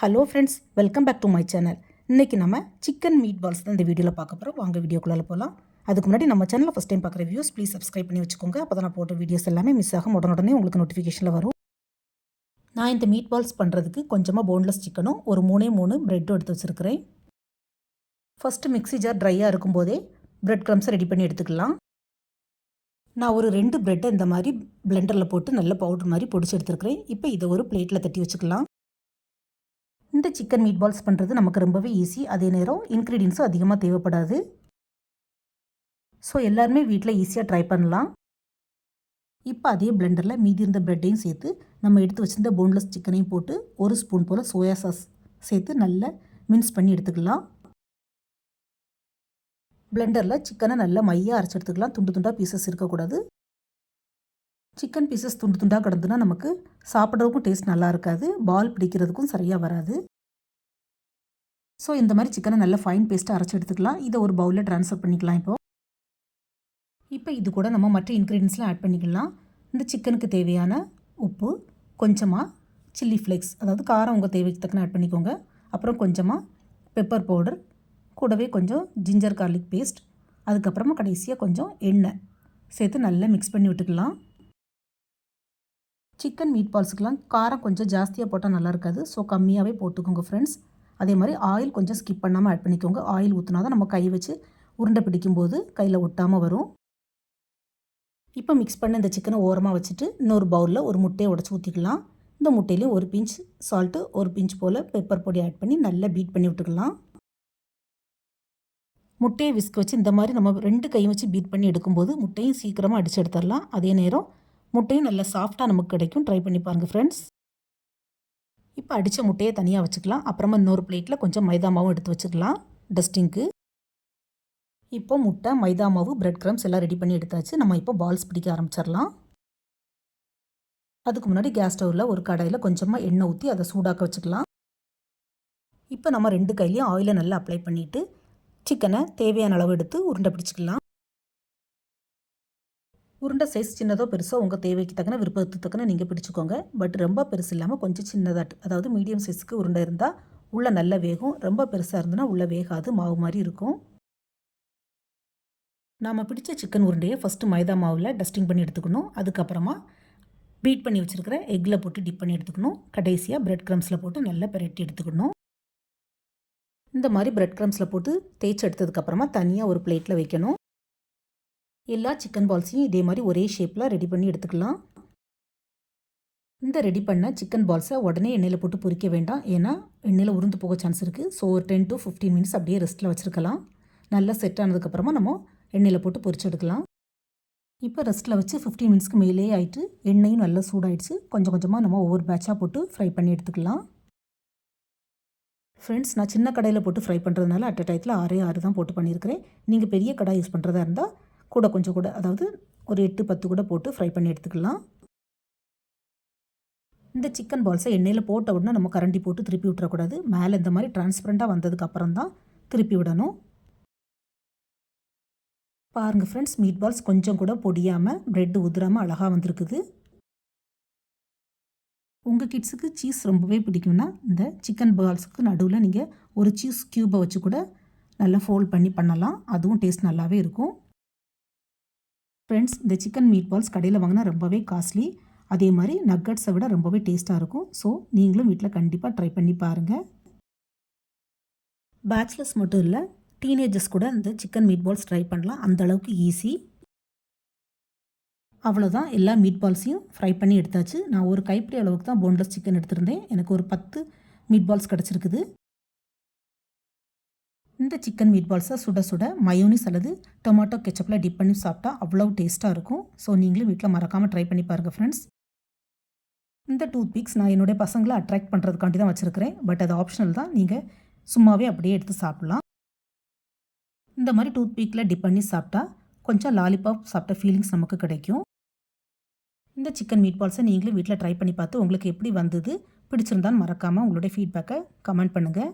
Hello friends welcome back to my channel இன்றைக்கி நம்ம chicken meet balls தான் இந்த வீடியோவில் பார்க்க போகிறோம் வாங்க வீடியோக்குள்ளே போகலாம் அதுக்கு முன்னாடி நம்ம சேனலில் ஃபஸ்ட் டைம் பார்க்குற வியூஸ் ப்ளீஸ் சப்ஸ்கிரைப் பண்ணி வச்சுக்கோங்க. அப்போ தான் நான் போட்ட வீடியோஸ் எல்லாமே மிஸ் ஆகும். உடனே உங்களுக்கு நோட்டிஃபிகேஷனில் வரும். நான் இந்த மீட் பால்ஸ் பண்ணுறதுக்கு கொஞ்சமாக போன்லெஸ் சிக்கனும் ஒரு மூணே மூணு ப்ரெட்டும் எடுத்து வச்சுருக்கிறேன். ஃபஸ்ட்டு மிக்ஸி ஜார் ட்ரையாக இருக்கும்போதே பிரெட் க்ரம்ஸை ரெடி பண்ணி எடுத்துக்கலாம். நான் ஒரு ரெண்டு ப்ரெட்டை இந்த மாதிரி பிளெண்டரில் போட்டு நல்ல பவுடர் மாதிரி பொடிச்சு எடுத்துருக்கிறேன். இப்போ இதை ஒரு பிளேட்டில் தட்டி வச்சுக்கலாம். இந்த சிக்கன் மீட் பால்ஸ் பண்ணுறது நமக்கு ரொம்பவே ஈஸி அதே நேரம் இன்க்ரீடியன்ஸும் அதிகமாக தேவைப்படாது. ஸோ எல்லாருமே வீட்டில் ஈஸியாக ட்ரை பண்ணலாம். இப்போ அதே பிளெண்டரில் மீதி இருந்த ப்ரெட்டையும் சேர்த்து நம்ம எடுத்து வச்சுருந்த போன்லெஸ் சிக்கனையும் போட்டு ஒரு ஸ்பூன் போல் சோயா சாஸ் சேர்த்து நல்லா மின்ஸ் பண்ணி எடுத்துக்கலாம். பிளெண்டரில் சிக்கனை நல்லா மையாக அரைச்சி எடுத்துக்கலாம். துண்டு துண்டாக பீசஸ் இருக்கக்கூடாது. சிக்கன் பீசஸ் துண்டு துண்டாக கிடந்துன்னா நமக்கு சாப்பிட்றதுக்கும் டேஸ்ட் நல்லா இருக்காது. பால் பிடிக்கிறதுக்கும் சரியாக வராது. ஸோ இந்த மாதிரி சிக்கனை நல்லா ஃபைன் பேஸ்ட்டாக அரைச்சி எடுத்துக்கலாம். இதை ஒரு பவுலில் ட்ரான்ஸ்ஃபர் பண்ணிக்கலாம் இப்போது இப்போ இது கூட நம்ம மற்ற இன்க்ரீடியன்ஸ்லாம் ஆட் பண்ணிக்கலாம். இந்த சிக்கனுக்கு தேவையான உப்பு கொஞ்சமாக சில்லி ஃப்ளேக்ஸ் அதாவது காரம் உங்கள் தேவைக்கு தக்கன ஆட் பண்ணிக்கோங்க. அப்புறம் கொஞ்சமாக பெப்பர் பவுடர் கூடவே கொஞ்சம் ஜிஞ்சர் கார்லிக் பேஸ்ட் அதுக்கப்புறமா கடைசியாக கொஞ்சம் எண்ணெய் சேர்த்து நல்லா மிக்ஸ் பண்ணி விட்டுக்கலாம். சிக்கன் மீட் பால்ஸுக்கெலாம் காரம் கொஞ்சம் ஜாஸ்தியாக போட்டால் நல்லா இருக்காது ஸோ கம்மியாகவே போட்டுக்கோங்க ஃப்ரெண்ட்ஸ் அதே மாதிரி ஆயில் கொஞ்சம் ஸ்கிப் பண்ணாமல் ஆட் பண்ணிக்கோங்க. ஆயில் ஊற்றினா தான் நம்ம கை வச்சு உருண்டை பிடிக்கும்போது கையில் ஒட்டாமல் வரும். இப்போ மிக்ஸ் பண்ண இந்த சிக்கனை ஓரமாக வச்சுட்டு இன்னொரு பவுலில் ஒரு முட்டையை உடச்சி ஊற்றிக்கலாம் இந்த முட்டையிலையும் ஒரு பிஞ்ச் சால்ட்டு ஒரு பிஞ்ச் போல் பெப்பர் பொடி ஆட் பண்ணி நல்லா பீட் பண்ணி விட்டுக்கலாம். முட்டையை விஸ்க் வச்சு இந்த மாதிரி நம்ம ரெண்டு கையும் வச்சு பீட் பண்ணி எடுக்கும்போது முட்டையும் சீக்கிரமாக அடித்து எடுத்துடலாம் அதே நேரம் முட்டையும் நல்லா சாஃப்டாக நமக்கு கிடைக்கும். ட்ரை பண்ணி பாருங்கள் ஃப்ரெண்ட்ஸ் இப்போ அடித்த முட்டையை தனியாக வச்சுக்கலாம். அப்புறமா இன்னொரு பிளேட்டில் கொஞ்சம் மைதா மாவும் எடுத்து வச்சுக்கலாம். டஸ்டிங்க்கு இப்போ முட்டை மைதா மாவு பிரெட் க்ரம்ஸ் எல்லாம் ரெடி பண்ணி எடுத்தாச்சு. நம்ம இப்போ பால்ஸ் பிடிக்க ஆரம்பிச்சிடலாம். அதுக்கு முன்னாடி கேஸ் ஸ்டவ்வில் ஒரு கடாயில் கொஞ்சமாக எண்ணெய் ஊற்றி அதை சூடாக்க வச்சுக்கலாம். இப்போ நம்ம ரெண்டு கையிலையும் ஆயிலை நல்லா அப்ளை பண்ணிவிட்டு சிக்கனை தேவையான அளவு எடுத்து உருண்டை பிடிச்சிக்கலாம். உருண்டை சைஸ் சின்னதோ பெருசோ உங்கள் தேவைக்கு தக்கன விருப்பத்துக்கு தக்கன நீங்கள் பிடிச்சிக்கோங்க. பட் ரொம்ப பெருசு இல்லாமல் கொஞ்சம் சின்னதாக அதாவது மீடியம் சைஸுக்கு உருண்டை இருந்தால் உள்ளே நல்ல வேகும். ரொம்ப பெருசாக இருந்ததுன்னா உள்ளே வேகாது. மாவு மாதிரி இருக்கும். நாம் பிடிச்ச சிக்கன் உருண்டையை ஃபஸ்ட்டு மைதா மாவில் டஸ்டிங் பண்ணி எடுத்துக்கணும். அதுக்கப்புறமா பீட் பண்ணி வச்சுருக்கிற எக்கில் போட்டு டிப் பண்ணி எடுத்துக்கணும். கடைசியாக பிரெட் க்ரம்ஸில் போட்டு நல்லா பெரட்டி எடுத்துக்கணும். இந்த மாதிரி பிரெட் க்ரம்ஸில் போட்டு தேய்ச்சி எடுத்ததுக்கப்புறமா தனியாக ஒரு பிளேட்டில் வைக்கணும். எல்லா சிக்கன் பால்ஸையும் இதே மாதிரி ஒரே ஷேப்பில் ரெடி பண்ணி எடுத்துக்கலாம். இந்த ரெடி பண்ண சிக்கன் பால்ஸை உடனே எண்ணெயில் போட்டு பொரிக்க வேண்டாம். ஏன்னா எண்ணெயில் உருந்து போக சான்ஸ் இருக்குது ஸோ ஒரு டென் டு ஃபிஃப்டீன் மினிட்ஸ் அப்படியே ரெஸ்ட்டில் வச்சுருக்கலாம். நல்லா செட் ஆனதுக்கப்புறமா நம்ம எண்ணெயில் போட்டு பொரிச்சு எடுக்கலாம். இப்போ ரெஸ்ட்டில் வச்சு ஃபிஃப்டீன் மினிட்ஸ்க்கு மேலே ஆகிட்டு எண்ணெயும் நல்லா சூடாயிடுச்சு. கொஞ்சம் கொஞ்சமாக நம்ம ஒவ்வொரு பேட்சாக போட்டு ஃப்ரை பண்ணி எடுத்துக்கலாம். ஃப்ரெண்ட்ஸ் நான் சின்ன கடையில் போட்டு ஃப்ரை பண்ணுறதுனால அட் அ டயத்தில் ஆறே ஆறு தான் போட்டு பண்ணியிருக்கிறேன். நீங்கள் பெரிய கடை யூஸ் பண்ணுறதா இருந்தால் கூட கொஞ்சம் கூட அதாவது ஒரு எட்டு பத்து கூட போட்டு ஃப்ரை பண்ணி எடுத்துக்கலாம். இந்த சிக்கன் பால்ஸை எண்ணெயில் போட்ட உடனே நம்ம கரண்டி போட்டு திருப்பி விட்டுறக்கூடாது. மேலே இந்த மாதிரி டிரான்ஸ்பரண்ட்டாக வந்ததுக்கு அப்புறம் தான் திருப்பி விடணும். பாருங்கள் ஃப்ரெண்ட்ஸ் மீட் பால்ஸ் கொஞ்சம் கூட பொடியாமல் ப்ரெட் உதிராமல் அழகாக வந்திருக்குது. உங்கள் கிட்ஸுக்கு சீஸ் ரொம்பவே பிடிக்கும்னா இந்த சிக்கன் பால்ஸுக்கு நடுவில் நீங்கள் ஒரு சீஸ் க்யூப்பை வச்சு கூட நல்லா ஃபோல்ட் பண்ணி பண்ணலாம். அதுவும் டேஸ்ட் நல்லாவே இருக்கும். ஃப்ரெண்ட்ஸ் இந்த சிக்கன் மீட் பால்ஸ் கடையில் வாங்கினா ரொம்பவே காஸ்ட்லி அதே மாதிரி நக்கட்ஸை விட ரொம்பவே டேஸ்ட்டாக இருக்கும். ஸோ நீங்களும் வீட்டில் கண்டிப்பாக ட்ரை பண்ணி பாருங்கள் பேச்சுலர்ஸ் மட்டும் இல்லை டீனேஜர்ஸ் கூட இந்த சிக்கன் மீட் பால்ஸ் ட்ரை பண்ணலாம். அந்த அளவுக்கு ஈஸி அவ்வளோதான் எல்லா மீட் பால்ஸையும் ஃப்ரை பண்ணி எடுத்தாச்சு. நான் ஒரு கைப்பிடி அளவுக்கு தான் போன்லெஸ் சிக்கன் எடுத்திருந்தேன். எனக்கு ஒரு பத்து மீட் பால்ஸ் கிடச்சிருக்குது. இந்த சிக்கன் மீட் பால்ஸை சுட சுட மயோனிஸ் அல்லது டொமேட்டோ கெச்சப்பில் டிப் பண்ணி சாப்பிட்டா அவ்வளோ டேஸ்ட்டாக இருக்கும். ஸோ நீங்களும் வீட்டில் மறக்காமல் ட்ரை பண்ணி பாருங்கள் ஃப்ரெண்ட்ஸ் இந்த டூத் பிக்ஸ் நான் என்னுடைய பசங்களை அட்ராக்ட் பண்ணுறதுக்காண்டி தான் வச்சுருக்கிறேன். பட் அது ஆப்ஷனல் தான். நீங்கள் சும்மாவே அப்படியே எடுத்து சாப்பிட்லாம். இந்த மாதிரி டூத் பீக்கில் டிப் பண்ணி சாப்பிட்டா கொஞ்சம் லாலிபாப் சாப்பிட்ட ஃபீலிங்ஸ் நமக்கு கிடைக்கும். இந்த சிக்கன் மீட் பால்ஸை நீங்களும் வீட்டில் ட்ரை பண்ணி பார்த்து உங்களுக்கு எப்படி வந்தது பிடிச்சிருந்தான்னு மறக்காமல் உங்களுடைய ஃபீட்பேக்கை கமெண்ட் பண்ணுங்கள்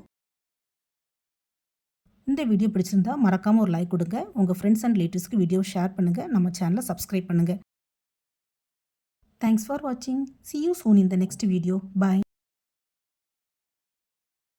இந்த வீடியோ பிடிச்சிருந்தா மறக்காமல் ஒரு லைக் கொடுங்க. உங்கள் ஃப்ரெண்ட்ஸ் அண்ட் ரிலேட்டிவ்ஸ்க்கு வீடியோ ஷேர் பண்ணுங்கள் நம்ம சேனலை சப்ஸ்கிரைப் பண்ணுங்கள் தேங்க்ஸ் ஃபார் வாட்சிங் see you soon in the next video bye